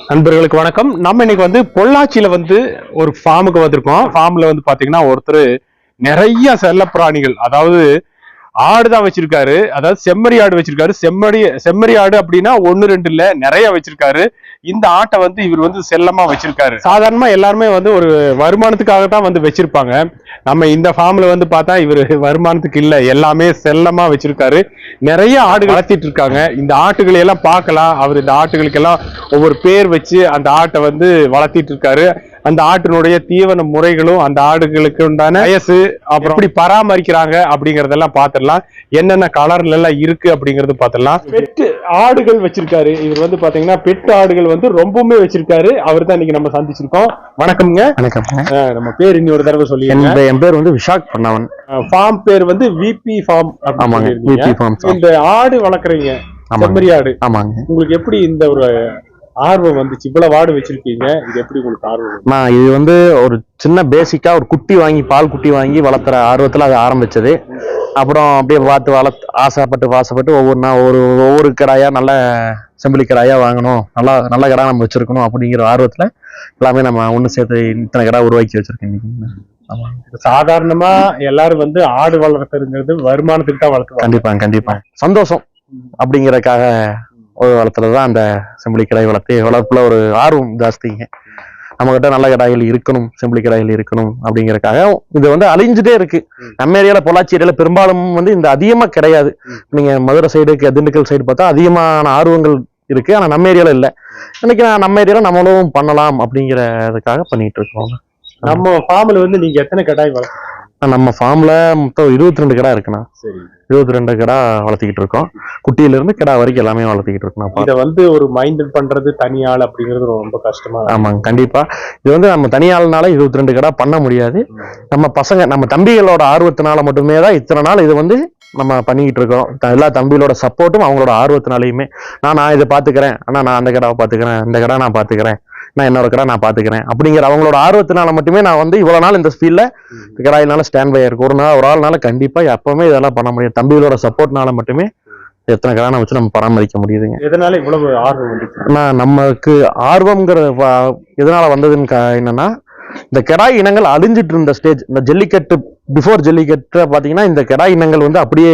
நண்பர்களுக்கு வணக்கம். நம்ம இன்னைக்கு வந்து பொள்ளாச்சியில வந்து ஒரு ஃபார்முக்கு வந்திருக்கோம். ஃபார்ம்ல வந்து பாத்தீங்கன்னா ஒருத்தர் நிறைய செல்லப்பிராணிகள் அதாவது ஆடு தான் வச்சிருக்காரு. அதாவது செம்மறி ஆடு வச்சிருக்காரு. செம்மறி செம்மறி ஆடு அப்படின்னா ஒன்னு ரெண்டு இல்ல நிறைய வச்சிருக்காரு. இந்த ஆட்டை வந்து இவர் வந்து செல்லமா வச்சிருக்காரு. சாதாரணமா எல்லாருமே வந்து ஒரு வருமானத்துக்காக தான் வந்து வச்சிருப்பாங்க. நம்ம இந்த ஃபார்ம்ல வந்து பார்த்தா இவர் வருமானத்துக்கு இல்ல. எல்லாமே செல்லமா வச்சிருக்காரு. நிறைய ஆடு வளர்த்திட்டு இருக்காங்க. இந்த ஆட்டுகளை எல்லாம் பார்க்கலாம். அவர் இந்த ஆட்டுகளுக்கெல்லாம் ஒவ்வொரு பேர் வச்சு அந்த ஆட்டை வந்து வளர்த்திட்டு இருக்காரு. அந்த ஆட்டினுடைய தீவன முறைகளும் அந்த ஆடுகளுக்கு உண்டான வயசு அப்புறம் எப்படி பராமரிக்கிறாங்க அப்படிங்கறதெல்லாம் பார்த்துடலாம் என்னென்ன கலர்ல எல்லாம் இருக்கு அப்படிங்கறது பார்த்துடலாம் பெட்டு ஆடுகள் வச்சிருக்காரு. இவர் வந்து பாத்தீங்கன்னா பெட் ஆடுகள் வந்து ரொம்பவுமே வச்சிருக்காரு. அவர் தான் இன்னைக்கு நம்ம சந்திச்சிருக்கோம். வணக்கம்ங்க. வணக்கம். நம்ம பேர் இன்னொரு தடவை சொல்லி என் பேர் வந்து விஷாக் பண்ணவன். ஃபார்ம் பேர் வந்து விபி ஃபார்ம் ஆமாங்க விபி இந்த ஆடு வளர்க்குறீங்க. செம்மறி ஆடு. ஆமாங்க. உங்களுக்கு எப்படி இந்த ஒரு ஆர்வம் வந்துச்சு. இவ்வளவு ஆடு வச்சிருக்கீங்க. இது எப்படி உங்களுக்கு ஆர்வம்? நான் இது வந்து ஒரு சின்ன பேசிக்கா ஒரு குட்டி வாங்கி பால் குட்டி வாங்கி வளர்த்துற ஆர்வத்துல அது ஆரம்பிச்சது. அப்புறம் அப்படியே பார்த்து வளர்த்து ஆசைப்பட்டு வாசப்பட்டு ஒவ்வொரு நாள் ஒரு ஒவ்வொரு கடாயா நல்ல செம்பிளி கடாயா வாங்கணும். நல்லா நல்ல கடா நம்ம வச்சிருக்கணும் அப்படிங்கிற ஆர்வத்துல எல்லாமே நம்ம ஒண்ணு சேர்த்து இத்தனை கடா உருவாக்கி வச்சிருக்கேன் இன்னைக்கு. சாதாரணமா எல்லாரும் வந்து ஆடு வளர்த்துறதுங்கிறது வருமானத்துக்கு தான் வளர்த்துவாங்க. கண்டிப்பா கண்டிப்பா. சந்தோஷம் அப்படிங்கறதுக்காக ஒரு வளர்த்துல தான் அந்த செம்பிளி கடாய் வளர்த்து வளர்ப்புல ஒரு ஆர்வம் ஜாஸ்திங்க. நம்ம கிட்ட நல்ல கடாய்கள் இருக்கணும் செம்பிளி கடாய்கள் இருக்கணும் அப்படிங்கறதுக்காக இது வந்து அழிஞ்சுட்டே இருக்கு. நம்ம ஏரியால பொள்ளாச்சி ஏரியால பெரும்பாலும் வந்து இந்த அதிகமா கிடையாது. நீங்க மதுரை சைடு திண்டுக்கல் சைடு பார்த்தா அதிகமான ஆர்வங்கள் இருக்கு. ஆனா நம்ம ஏரியால இல்ல. இன்னைக்கு நான் நம்ம ஏரியால நம்மளும் பண்ணலாம் அப்படிங்கறதுக்காக பண்ணிட்டு இருக்கோம். நம்ம ஃபார்ம்ல வந்து நீங்க எத்தனை கடாய் வளர்த்து நம்ம ஃபார்ம்ல மொத்தம் இருபத்தி ரெண்டு கடா இருக்குண்ணா. இருபத்தி ரெண்டு கடா வளர்த்திக்கிட்டு இருக்கோம். குட்டியில இருந்து கிடா வரைக்கும் எல்லாமே வளர்த்திக்கிட்டு இருக்கோம் இத வந்து ஒரு மைண்டல் பண்றது தனி ஆள் அப்படிங்கிறது ரொம்ப கஷ்டமா இருக்கு. ஆமாங்க கண்டிப்பா. இது வந்து நம்ம தனியாள்னால இருபத்தி ரெண்டு கடா பண்ண முடியாது. நம்ம பசங்க நம்ம தம்பிகளோட ஆர்வத்தினால மட்டுமே தான் இத்தனை நாள் இது வந்து நம்ம பண்ணிக்கிட்டு இருக்கோம் எல்லா தம்பிகளோட சப்போர்ட்டும் அவங்களோட ஆர்வத்தினாலையுமே. நான் நான் இதை பாத்துக்கிறேன் ஆனா நான் அந்த கடாவை பாத்துக்கிறேன் இந்த கடை நான் பாத்துக்கிறேன் நான் இன்னொரு கடை நான் பாத்துக்கிறேன். அப்படிங்கிற அவங்களோட ஆர்வத்தினால மட்டுமே நான் வந்து இவ்வளவு நாள் இந்த ஃபீல்ட்ல கடாயினால ஸ்டாண்ட் பை இருக்கு ஒரு நாள் ஒரு ஆள்னால கண்டிப்பா எப்பவுமே இதெல்லாம் பண்ண முடியும் தம்பிகளோட சப்போர்ட்னால மட்டுமே எத்தனை கடை வச்சு நம்ம பராமரிக்க முடியுதுங்க. எதனால இவ்வளவு ஆர்வம் ஆனா நமக்கு ஆர்வம்ங்கிற வ- எதனால வந்ததுன்னு என்னன்னா இந்த கெடாய் இனங்கள் அழிஞ்சிட்டு இருந்த ஸ்டேஜ் இந்த ஜல்லிக்கட்டு பிஃபோர் ஜல்லிக்கட்டு பாத்தீங்கன்னா இந்த கெடாய் இனங்கள் வந்து அப்படியே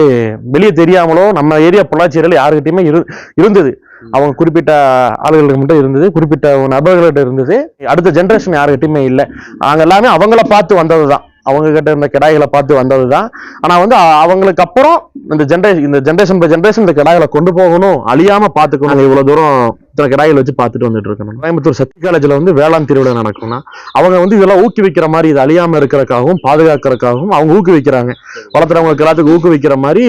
வெளியே தெரியாமலோ நம்ம ஏரியா பொள்ளாச்சி ஏரியால யாருக்கிட்டயுமே இரு இருந்தது. அவங்க குறிப்பிட்ட ஆளுகளுக்கு மட்டும் இருந்தது குறிப்பிட்ட நபர்கள்ட்ட இருந்தது. அடுத்த ஜென்ரேஷன் யாருக்கிட்டையுமே இல்லை. நாங்க எல்லாமே அவங்கள பார்த்து வந்ததுதான். அவங்க கிட்ட இருந்த கிடாய்களை பார்த்து வந்தது தான் ஆனா வந்து அவங்களுக்கு அப்புறம் இந்த ஜென்ரேஷன் இந்த ஜென்ரேஷன் பை ஜென்ரேஷன் இந்த கிடாய்களை கொண்டு போகணும் அழியாம பாத்துக்கணும் இவ்வளோ இவ்வளவு தூரம் இத்தனை கிடாய்கள் வச்சு பார்த்துட்டு வந்துட்டு இருக்கணும். கோயம்புத்தூர் சக்தி காலேஜ்ல வந்து வேளாண் திருவிழா நடக்கும்னா அவங்க வந்து இதெல்லாம் ஊக்குவிக்கிற மாதிரி இது அழியாம இருக்கிறதுக்காகவும் பாதுகாக்கிறதுக்காகவும் அவங்க ஊக்குவிக்கிறாங்க. வளர்த்துறவங்களுக்கு எல்லாத்துக்கும் ஊக்குவிக்கிற மாதிரி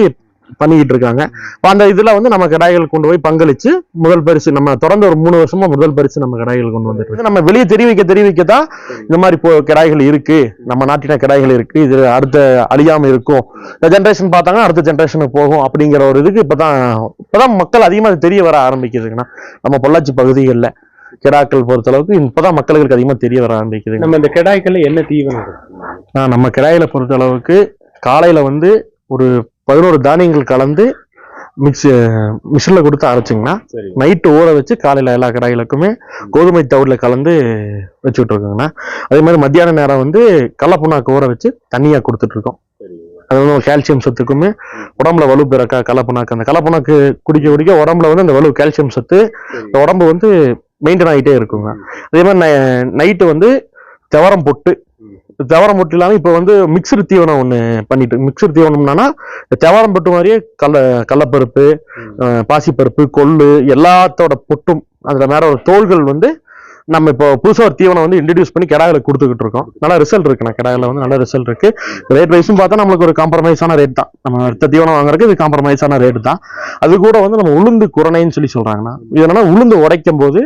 பண்ணிக்கிட்டு இருக்காங்க அப்ப அந்த இதுல வந்து நம்ம கடாய்கள் கொண்டு போய் பங்களிச்சு முதல் பரிசு நம்ம தொடர்ந்து ஒரு மூணு வருஷமா முதல் பரிசு நம்ம கடாய்கள் கொண்டு வந்துட்டு. நம்ம வெளியே தெரிவிக்க தெரிவிக்க தான் இந்த மாதிரி இப்போ கிடாய்கள் இருக்கு. நம்ம நாட்டின கிடாய்கள் இருக்கு. இது அடுத்த அழியாம இருக்கும். இந்த ஜென்ரேஷன் பார்த்தாங்கன்னா அடுத்த ஜென்ரேஷனுக்கு போகும் அப்படிங்கிற ஒரு இதுக்கு இப்பதான் இப்பதான் மக்கள் அதிகமா அது தெரிய வர ஆரம்பிக்குதுங்கன்னா நம்ம பொள்ளாச்சி பகுதிகளில் கிடாக்கள் பொறுத்தளவுக்கு இப்பதான் மக்களுக்கு அதிகமா தெரிய வர ஆரம்பிக்குதுங்க. நம்ம இந்த கடாய்க்கல்ல என்ன தீவனம்? நம்ம கிடாயில பொறுத்த அளவுக்கு காலையில வந்து ஒரு பதினோரு தானியங்கள் கலந்து மிக்ஸ் மிஷினில் கொடுத்து அரைச்சிங்கன்னா சரி நைட்டு ஊற வச்சு காலையில எல்லா கடாய்களுக்குமே கோதுமை தவிடுல கலந்து வச்சுட்டு இருக்கோங்கண்ணா அதே மாதிரி மத்தியான நேரம் வந்து கடலப்புண்ணாக்கு ஊற வச்சு தண்ணியா கொடுத்துட்டு இருக்கோம் சரி அது வந்து கால்சியம் சத்துக்குமே உடம்புல வலு பிறக்கா கடலப்புண்ணாக்கு அந்த கடலப்புண்ணாக்கு குடிக்க குடிக்க உடம்புல வந்து அந்த வலு கால்சியம் சத்து உடம்பு வந்து மெயின்டைன் ஆகிட்டே இருக்குங்க. அதே மாதிரி நைட்டு வந்து துவரம் பொட்டு துவரம் பொட்டு இல்லாமல் இப்போ வந்து மிக்சடு தீவனம் ஒன்று பண்ணிட்டு மிக்சடு தீவனம்னா துவரம் பொட்டு மாதிரியே கடல கடலப்பருப்பு பாசிப்பருப்பு கொள்ளு எல்லாத்தோட பொட்டும் அதில் மேல ஒரு தோள்கள் வந்து நம்ம இப்போ புதுசாக ஒரு தீவனம் வந்து இன்ட்ரடியூஸ் பண்ணி கிடாயில் கொடுத்துக்கிட்டு இருக்கோம். நல்ல ரிசல்ட் இருக்குண்ணா கிடாயில் வந்து நல்ல ரிசல்ட் இருக்கு. ரேட் வைஸும் பார்த்தா நம்மளுக்கு ஒரு காம்ப்ரமைஸான ரேட் தான். நம்ம அடுத்த தீவனம் வாங்குறதுக்கு இது காம்ப்ரமைஸான ரேட் தான். அது கூட வந்து நம்ம உளுந்து குரணைன்னு சொல்லி சொல்கிறாங்கண்ணா இது என்னன்னா உளுந்து உடைக்கும் போது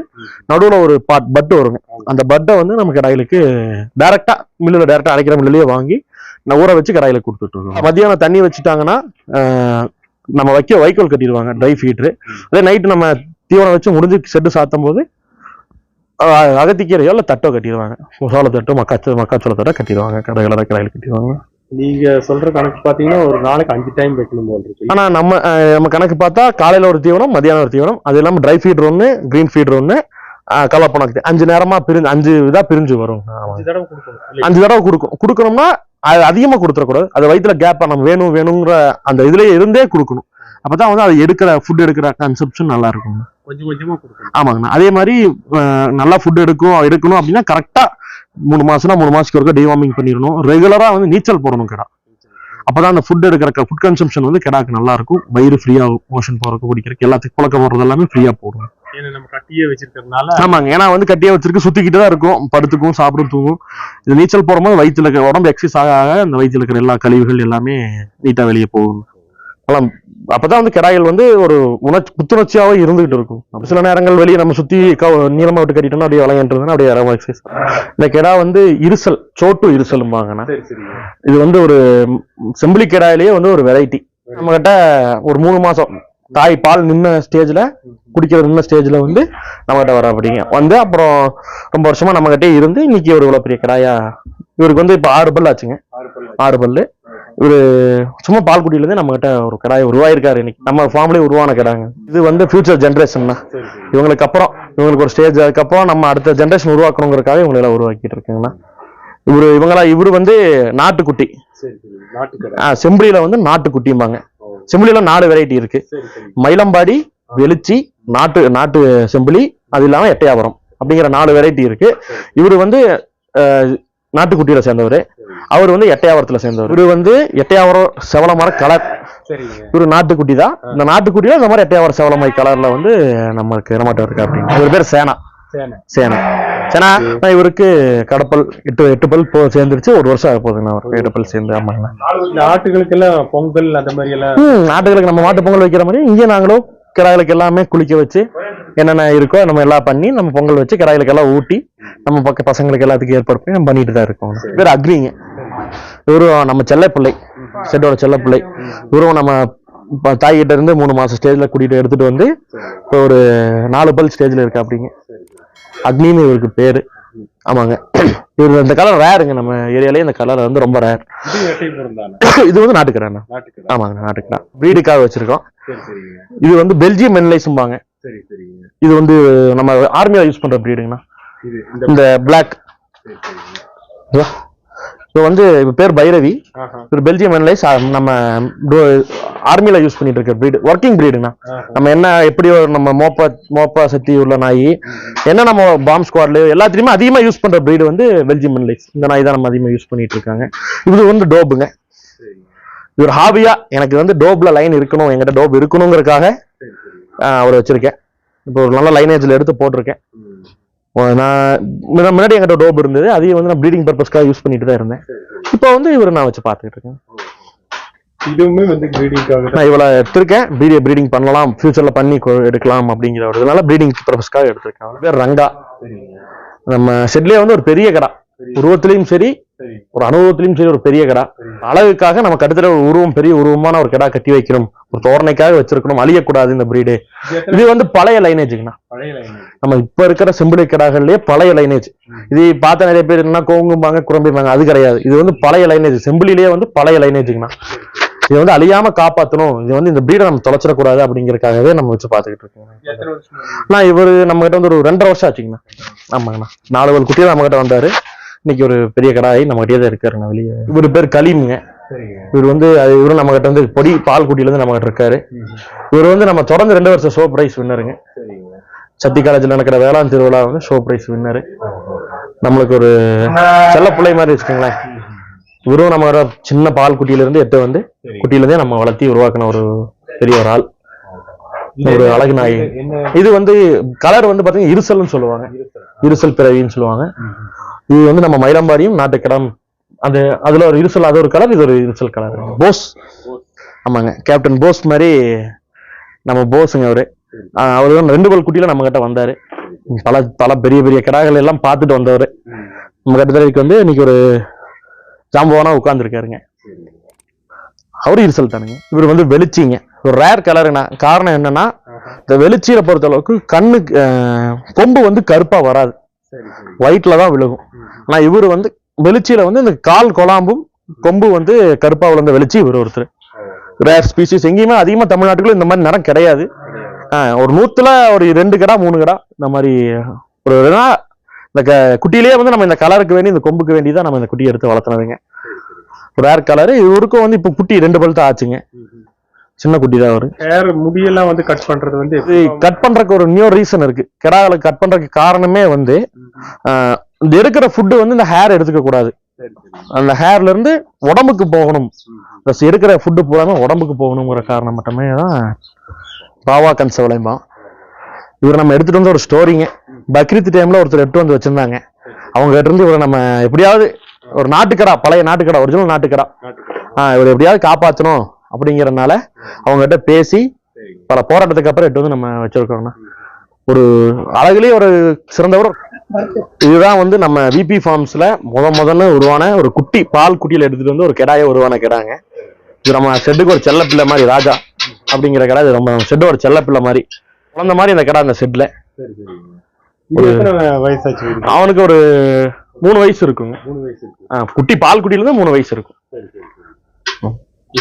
நடுவில் ஒரு பாட் பட்டு வருங்க. அந்த பட்டை வந்து நம்ம கிடாயிலுக்கு டேரெக்டாக மில்லில் டேரெக்டாக அரைக்கிற மில்லையே வாங்கி நான் ஊற வச்சு கடாயில கொடுத்துட்டு இருக்கோம். மதியானம் தண்ணி வச்சுட்டாங்கன்னா நம்ம வைக்க வைக்கோல் கட்டிடுவாங்க ட்ரை ஃபீட்ரு அதே நைட்டு நம்ம தீவனம் வச்சு முடிஞ்சு செட்டு சாத்தும் போது அகத்திக்கீரையோ இல்லை தட்டோ கட்டிடுவாங்க. சோளத்தட்டோ மக்காச்ச மக்காச்சோள தட்டோ கட்டிடுவாங்க. கடைகள கடாயில் கட்டிடுவாங்க. நீங்க சொல்ற கணக்கு பாத்தீங்கன்னா ஒரு நாளைக்கு அஞ்சு டைம் வைக்கணும் போல் இருக்கு. ஆனா நம்ம நம்ம கணக்கு பார்த்தா காலையில ஒரு தீவனம் மதியானம் ஒரு தீவனம். அது இல்லாம ட்ரை ஃபீடர் ஒன்று கிரீன் ஃபீடர் ஒன்று கலப்பணம் அஞ்சு நேரமா பிரிஞ்சு அஞ்சு இதா பிரிஞ்சு வரும். அஞ்சு தடவை கொடுக்கும். கொடுக்கணும்னா அது அதிகமா கொடுத்துடக்கூடாது அது வயிற்றுல கேப் நம்ம வேணும் வேணுங்கிற அந்த இதுலயே இருந்தே கொடுக்கணும். அப்பதான் வந்து அது எடுக்கிற ஃபுட் எடுக்கிற கன்செப்ஷன் நல்லா இருக்கும். கொஞ்சம் கொஞ்சமா கொடுக்கணும். ஆமாங்கண்ணா. அதே மாதிரி நல்லா ஃபுட் எடுக்கும் எடுக்கணும் அப்படின்னா கரெக்டா மூணு மாசம்னா மூணு மாசத்துக்கு ஒருக்கா டிவார்மிங் பண்ணிடணும். ரெகுலரா வந்து நீச்சல் போடணும் கிடா. அப்பதான் அந்த ஃபுட் எடுக்கிற ஃபுட் கன்சம்ஷன் வந்து கிடாக்கு நல்லா இருக்கும் வயிறு ஃப்ரீயா மோஷன் போறதுக்கு குடிக்கிறதுக்கு. எல்லாத்துக்கும் புழக்க போறது எல்லாமே ஃப்ரீயா போடும் ஏன்னா நம்ம கட்டியே வச்சிருக்கறதுனால ஆமாங்க. ஏன்னா வந்து கட்டியா வச்சிருக்கு சுத்திக்கிட்டு தான் இருக்கும். படுத்துக்கும் சாப்பிடும் தூங்கும் இது நீச்சல் போடும்போது வயிற்றுல உடம்பு எக்ஸசைஸ் ஆக ஆக அந்த வயிற்றுல இருக்கிற எல்லா கழிவுகள் எல்லாமே நீட்டா வெளியே போகும். அதெல்லாம் அப்பதான் வந்து கிடாய்கள் வந்து ஒரு உணர்ச்சி புத்துணர்ச்சியாவே இருந்துகிட்டு இருக்கும். சில நேரங்கள் வெளியே நம்ம சுத்தி நீளமா விட்டு கட்டிட்டோம்னா அப்படியே விளையாண்டுருந்தா அப்படியே இறங்க எக்ஸசைஸ் இந்த கிடா வந்து இருசல் சோட்டு இருசலும்பாங்கண்ணா இது வந்து ஒரு ம், செம்பிலி கிடாயிலேயே வந்து ஒரு வெரைட்டி நம்ம கிட்ட ஒரு மூணு மாசம் தாய் பால் நின்ன ஸ்டேஜ்ல குடிக்கிற நின்ன ஸ்டேஜ்ல வந்து நம்ம கிட்ட வர அப்படிங்க. வந்து அப்புறம் ரொம்ப வருஷமா நம்ம கிட்டே இருந்து இன்னைக்கு ஒரு இவ்வளவு பெரிய கிடாயா இவருக்கு வந்து இப்ப ஆறு பல் ஆச்சுங்க. ஆறு பல்லு. இவரு சும்மா பால்குடியில இருந்து நம்ம கிட்ட ஒரு கிடாய் உருவாயிருக்காரு இன்னைக்கு. நம்ம ஃபார்ம்லயே உருவான கிடாங்க. இது வந்து ஃபியூச்சர் ஜென்ரேஷன் தான் இவங்களுக்கு அப்புறம் இவங்களுக்கு ஒரு ஸ்டேஜ் அதுக்கப்புறம் நம்ம அடுத்த ஜென்ரேஷன் உருவாக்கணுங்கிறதுக்காக இவங்களை எல்லாம் உருவாக்கிட்டு இருக்குங்கண்ணா இவரு இவங்களா இவரு வந்து நாட்டுக்குட்டி. ஆ, செம்பிலியில வந்து நாட்டுக்குட்டிம்பாங்க. ஓ, செம்பிலியில நாலு வெரைட்டி இருக்கு. மயிலம்பாடி வெளிச்சி நாட்டு நாட்டு செம்பிலி அது இல்லாம எட்டையாவரம் அப்படிங்கிற நாலு வெரைட்டி இருக்கு. இவரு வந்து நாட்டுக்குட்டியில சேர்ந்தவர். அவர் வந்து எட்டையாவரத்துல சேர்ந்தவர். இவரு வந்து எட்டையாவரம் செவல மர கலர் இவரு நாட்டுக்குட்டி தான் இந்த நாட்டுக்குட்டியில இந்த மாதிரி எட்டையாவரம் செவலமை கலர்ல வந்து நமக்கு நம்மகிட்ட இருக்கு அப்படின்னு. இவர் பேர் சேனா. சேனை. சேனா. இவருக்கு கடப்பல் எட்டு எட்டு பல் போ சேர்ந்துருச்சு. ஒரு வருஷம் ஆக போகுதுங்கண்ணா அவருக்கு. எட்டு பல் சேர்ந்து ஆமாங்கண்ணா இந்த ஆட்டுகளுக்கு எல்லாம் பொங்கல் அந்த மாதிரி எல்லாம் ம் நாட்டுகளுக்கு நம்ம மாட்டு பொங்கல் வைக்கிற மாதிரி இங்கே நாங்களும் கிடாய்களுக்கு எல்லாமே குளிக்க வச்சு என்னென்ன இருக்கோ நம்ம எல்லாம் பண்ணி நம்ம பொங்கல் வச்சு கிடாய்களுக்கு எல்லாம் ஊட்டி நம்ம பக்க பசங்களுக்கு எல்லாத்துக்கும் ஏற்பாடு பண்ணி நம்ம பண்ணிட்டு தான் இருக்கோம். பேர் அக்ரிங்க இவரும் நம்ம செல்ல பிள்ளை செட்டோட செல்ல பிள்ளை இவரும் நம்ம தாய்கிட்ட இருந்து மூணு மாசம் ஸ்டேஜ்ல கூட்டிட்டு எடுத்துட்டு வந்து இப்போ ஒரு நாலு பல் ஸ்டேஜ்ல இருக்கு அப்படிங்க அக்னின்னு இவருக்கு பேரு. ஆமாங்க. இவர் இந்த கலர் ரேருங்க நம்ம ஏரியாலயே இந்த கலர் வந்து ரொம்ப ரேர் இது வந்து நாட்டுக்கடாண்ணா. நாட்டுக்கடை. ஆமாங்க நாட்டுக்கடா. ப்ரீடுக்காக வச்சிருக்கோம். இது வந்து பெல்ஜியம் மென்லைஸும்பாங்க. சரி சரிங்க. இது வந்து நம்ம ஆர்மியில யூஸ் பண்ற ப்ரீடுங்கண்ணா இது இந்த பிளாக் சரி சரிங்க. இது? வந்து இவ பேர் பைரவி. இது பெல்ஜியம் மென்லைஸ் நம்ம ஆர்மியில யூஸ் பண்ணிட்டு இருக்க ப்ரீடு ஒர்க்கிங் ப்ரீடுங்கண்ணா ஆஹா. நம்ம என்ன எப்படி ஒரு நம்ம மோப்பா மோப்பா சக்தி உள்ள நாய் என்ன நம்ம பாம் ஸ்குவாட்ல எல்லாத்துலயுமே அதிகமா யூஸ் பண்ற ப்ரீடு வந்து பெல்ஜியம் மென்லைஸ் இந்த நாய் தான் நம்ம அதிகமா யூஸ் பண்ணிட்டு இருக்காங்க. இது வந்து டோபுங்க இது ஒரு ஹாபியா எனக்கு வந்து டோப்ல லைன் இருக்கணும் என்கிட்ட டோப் இருக்கணுங்கிறதுக்காக அவரை வச்சிருக்கேன். இப்போ ஒரு நல்ல லைனேஜ்ல எடுத்து போட்டிருக்கேன். நான் முன்ன- முன்னாடி என்கிட்ட டோப் இருந்தது. அதையும் வந்து நான் ப்ரீடிங் பர்பஸ்க்காக யூஸ் பண்ணிட்டு தான் இருந்தேன். இப்போ வந்து இவர் நான் வச்சு பார்த்துட்டு இருக்கேன். இதுவுமே வந்து கிரீடிங்காக தான்? நான் இவ்வளோ எடுத்திருக்கேன். பீடியை ப்ரீடிங் பண்ணலாம். ஃபியூச்சர்ல பண்ணி எடுக்கலாம் அப்படிங்கிற ஒரு இதனால ப்ரீடிங் பர்பஸ்க்காக எடுத்திருக்கேன். அவர் பேர் ரங்கா. நம்ம ஷெட்லேயே வந்து ஒரு பெரிய கடா. உருவத்திலையும் சரி ஒரு அனுபவத்திலையும் சரி ஒரு பெரிய கடா. அழகுக்காக நம்ம கடுத்துல ஒரு உருவம் பெரிய உருவமான ஒரு கடா கட்டி வைக்கணும். ஒரு தோரணைக்காக வச்சிருக்கணும் அழியக்கூடாது இந்த பிரீடு இது வந்து பழைய லைனேஜுங்கண்ணா நம்ம இப்ப இருக்கிற செம்பிளை கிடாக்கள்லயே பழைய லைனேஜ் இது பார்த்த நிறைய பேர் என்ன கோங்கும்பாங்க குரம்பிப்பாங்க அது கிடையாது. இது வந்து பழைய லைனேஜ் செம்பிளிலேயே வந்து பழைய லைனேஜுங்கண்ணா இது வந்து அழியாம காப்பாத்தணும். இது வந்து இந்த பிரீடை நம்ம தொலைச்சிடக்கூடாது அப்படிங்கறதுக்காகவே நம்ம வச்சு பார்த்துக்கிட்டு இருக்கோம். நான் இவர் நம்ம கிட்ட வந்து ஒரு ரெண்டரை வருஷம் ஆச்சுங்கண்ணா. ஆமாங்கண்ணா. நாலு ஒரு குட்டியா நம்ம கிட்ட வந்தாரு. இன்னைக்கு ஒரு பெரிய கடாய் நம்ம கிட்டே தான் இருக்காருண்ணா வெளியே. இவர் பேர் கலீமுங்க. இவர் வந்து இவரும் நம்ம கிட்ட வந்து பொடி பால் குட்டியில இருந்து நம்ம கிட்ட இருக்காரு இவர் வந்து நம்ம தொடர்ந்து ரெண்டு வருஷம் ஷோ பிரைஸ் வின்னருங்க சத்தி காலேஜ்ல நடக்கிற வேளாண் திருவிழா வந்து ஷோ பிரைஸ் வின்னரு நம்மளுக்கு ஒரு செல்ல பிள்ளை மாதிரி வச்சுக்கோங்களேன். இவரும் நம்ம சின்ன பால் குட்டியில இருந்து எட்டு வந்து சரி. குட்டியில இருந்தே நம்ம வளர்த்தி உருவாக்கின ஒரு பெரிய ஒரு ஆள். ஒரு அழகு நாய் இது வந்து கலர் வந்து பாத்தீங்கன்னா இருசல்னு சொல்லுவாங்க. இருசல். பிறவின்னு சொல்லுவாங்க. இது வந்து நம்ம மயிலம்பாடியும் நாட்டுக்கிடம். அந்த அதுல ஒரு இருசல் அது ஒரு கலர் இது ஒரு இருசல் கலர் போஸ். ஆமாங்க. கேப்டன் போஸ் மாதிரி நம்ம போஸுங்க அவரு. அவரு தான் ரெண்டு பல் குட்டியில நம்ம கிட்ட வந்தாரு. பல பல பெரிய பெரிய கிடாக்கள் எல்லாம் பார்த்துட்டு வந்தவர். நம்ம கிட்ட வந்து இன்னைக்கு ஒரு ஜாம்பவானா உட்கார்ந்துருக்காருங்க. அவரு இருசல் தானுங்க. இவர் வந்து வெளிச்சிங்க. ஒரு ரேர் கலருண்ணா காரணம் என்னன்னா இந்த வெளிச்சியில பொறுத்த அளவுக்கு கண்ணு ஆஹ் கொம்பு வந்து கருப்பா வராது. ஒயிட்ல தான் விழுகும். ஆனா இவர் வந்து வெளிச்சியில வந்து இந்த கால் கொலாம்பும் கொம்பு வந்து கருப்பா விழுந்த வெளிச்சி இவர் ஒருத்தர். ரேர் ஸ்பீசிஸ் எங்கேயுமே அதிகமா தமிழ்நாட்டுக்குள்ள இந்த மாதிரி நிறம் கிடையாது. ஒரு நூத்துல ஒரு ரெண்டு கடா மூணு கடா இந்த மாதிரி ஒரு இந்த க- குட்டியிலேயே வந்து நம்ம இந்த கலருக்கு வேண்டி இந்த கொம்புக்கு வேண்டி தான் நம்ம இந்த குட்டியை எடுத்து வளர்த்துனதுங்க. ரேர் கலரு இவருக்கும் வந்து இப்போ குட்டி ரெண்டு பல் ஆச்சுங்க. சின்ன குட்டி தான் அவரு. ஹேர் முடியெல்லாம் வந்து கட் பண்றது வந்து கட் பண்றதுக்கு ஒரு நியூ ரீசன் இருக்கு. கிடாகளை கட் பண்றதுக்கு காரணமே வந்து இந்த எடுக்கிற ஃபுட்டு வந்து இந்த ஹேர் எடுத்துக்க கூடாது. அந்த ஹேர்ல இருந்து உடம்புக்கு போகணும். ப்ளஸ் எடுக்கிற ஃபுட்டு பூராமே உடம்புக்கு போகணுங்கிற காரணம் மட்டுமே தான் பாவா கன்ச விளையுமா இவர் நம்ம எடுத்துட்டு வந்து ஒரு ஸ்டோரிங்க பக்ரீத் டைம்ல ஒருத்தர் எடுத்து வந்து வச்சிருந்தாங்க. அவங்க கிட்ட இருந்து இவரை நம்ம எப்படியாவது ஒரு நாட்டுக்கடா பழைய நாட்டுக்கடா ஒரிஜினல் நாட்டுக்கடா. இவர் எப்படியாவது காப்பாற்றணும் அப்படிங்கறதுனால அவங்க கிட்ட பேசி பல போராட்டத்துக்கு அப்புறம் எடுத்து வந்து நம்ம வச்சிருக்கோம்னா. ஒரு அழகுலயே ஒரு சிறந்தவர் இதுதான் வந்து நம்ம விபி ஃபார்ம்ஸ்ல முத முதல்ல உருவான ஒரு குட்டி பால் குட்டியில எடுத்துட்டு வந்து ஒரு கிடாய உருவான கிடாங்க. இது நம்ம ஷெட்டுக்கு ஒரு செல்ல பிள்ளை மாதிரி ராஜா அப்படிங்கிற கடை இது ரொம்ப ஷெட்டு ஒரு செல்ல பிள்ளை மாதிரி. குழந்த மாதிரி இந்த கடை அந்த இவருக்கு? அவனுக்கு ஒரு மூணு வயசு இருக்குங்க. குட்டி பால் குட்டியில இருந்து மூணு வயசு இருக்கும்.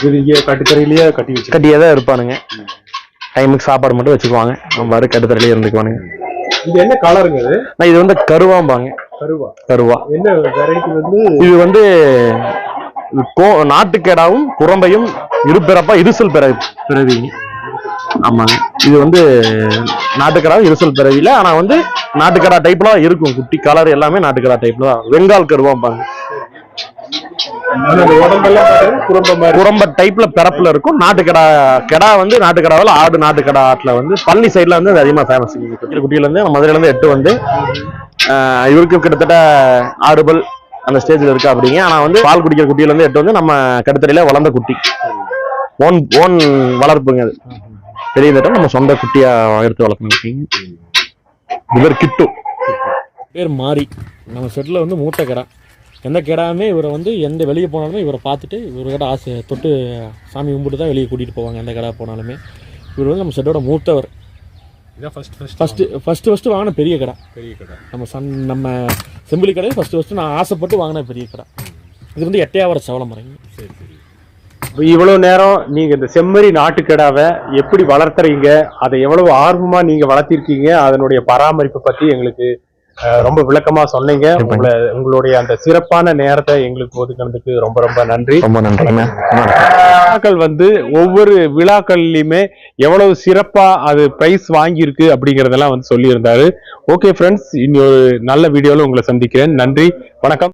இங்கே கட்டுத்தரையிலேயே கட்டி வச்சு கட்டியே தான் இருப்பானுங்க. டைமுக்கு சாப்பாடு மட்டும் வச்சுக்குவாங்க. நம்ம பாரு கட்டுத்தரையிலே இருந்துக்குவானுங்க. இது என்ன கலருங்க இது? ஆனா இது வந்து கருவாம்பாங்க. கருவா. கருவா. என்ன வெரைட்டி வந்து? இது வந்து கோ- நாட்டுக்கேடாவும் குரம்பையும் இருபிறப்பா இருசல் பிற பிறவிங்க. ஆமாங்க. இது வந்து நாட்டுக்கடா இருசல் பிறவியில ஆனா வந்து நாட்டுக்கடா டைப்ல தான் இருக்கும். குட்டி கலர் எல்லாமே நாட்டுக்கடா டைப்ல தான். வெங்கால் கருவாம்பாங்க. குரம்ப டைப்ல பிறப்புல இருக்கும். நாட்டுக்கடா கெடா வந்து நாட்டுக்கடாவில் ஆடு நாட்டுக்கடா ஆட்டுல வந்து பழனி சைடுல வந்து அது அதிகமா ஃபேமஸ் குட்டியில இருந்து நம்ம மதுரையில இருந்து எட்டு வந்து இவருக்கு கிட்டத்தட்ட ஆடுபல் அந்த ஸ்டேஜ்ல இருக்கு அப்படிங்க. ஆனா வந்து பால் குடிக்கிற குட்டியில இருந்து எட்டு வந்து நம்ம கடுத்தறையில வளர்ந்த குட்டி. ஓன் ஓன் வளர்ப்புங்க அது. பெரிய தட்டம் நம்ம சொந்த குட்டியா எடுத்து வளர்க்கணும். இவர் கிட்டு. பேர் மாறி நம்ம செட்டில் வந்து மூட்டை கடை. எந்த கிடாமே இவரை வந்து எந்த வெளியே போனாலுமே இவரை பார்த்துட்டு இவர்கிட்ட ஆசை தொட்டு சாமி கும்பிட்டு தான் வெளியே கூட்டிகிட்டு போவாங்க எந்த கடை போனாலுமே. இவர் வந்து நம்ம செட்டோட மூத்தவர். இதான் first first first first first வாங்கின பெரிய கடை. பெரிய கடை. நம்ம சன் நம்ம செம்பிலி கடை ஃபஸ்ட்டு ஃபஸ்ட்டு நான் ஆசைப்பட்டு வாங்கின பெரிய கடை. இது வந்து எட்டையாவர சவள மரங்க இப்போ இவ்வளவு நேரம் நீங்க இந்த செம்மறி நாட்டுக்கடாவை எப்படி வளர்த்துறீங்க அதை எவ்வளவு ஆர்வமா நீங்க வளர்த்திருக்கீங்க அதனுடைய பராமரிப்பு பத்தி எங்களுக்கு ரொம்ப விளக்கமா சொன்னீங்க. உங்களை உங்களுடைய அந்த சிறப்பான நேரத்தை எங்களுக்கு ஒதுக்கினதுக்கு ரொம்ப ரொம்ப நன்றி. ரொம்ப நன்றிங்க விழாக்கள் வந்து ஒவ்வொரு விழாக்கள்லயுமே எவ்வளவு சிறப்பா அது பிரைஸ் வாங்கியிருக்கு அப்படிங்கறதெல்லாம் வந்து சொல்லியிருந்தாரு. ஓகே ஃப்ரெண்ட்ஸ் இனி ஒரு நல்ல வீடியோல உங்களை சந்திக்கிறேன். நன்றி வணக்கம்.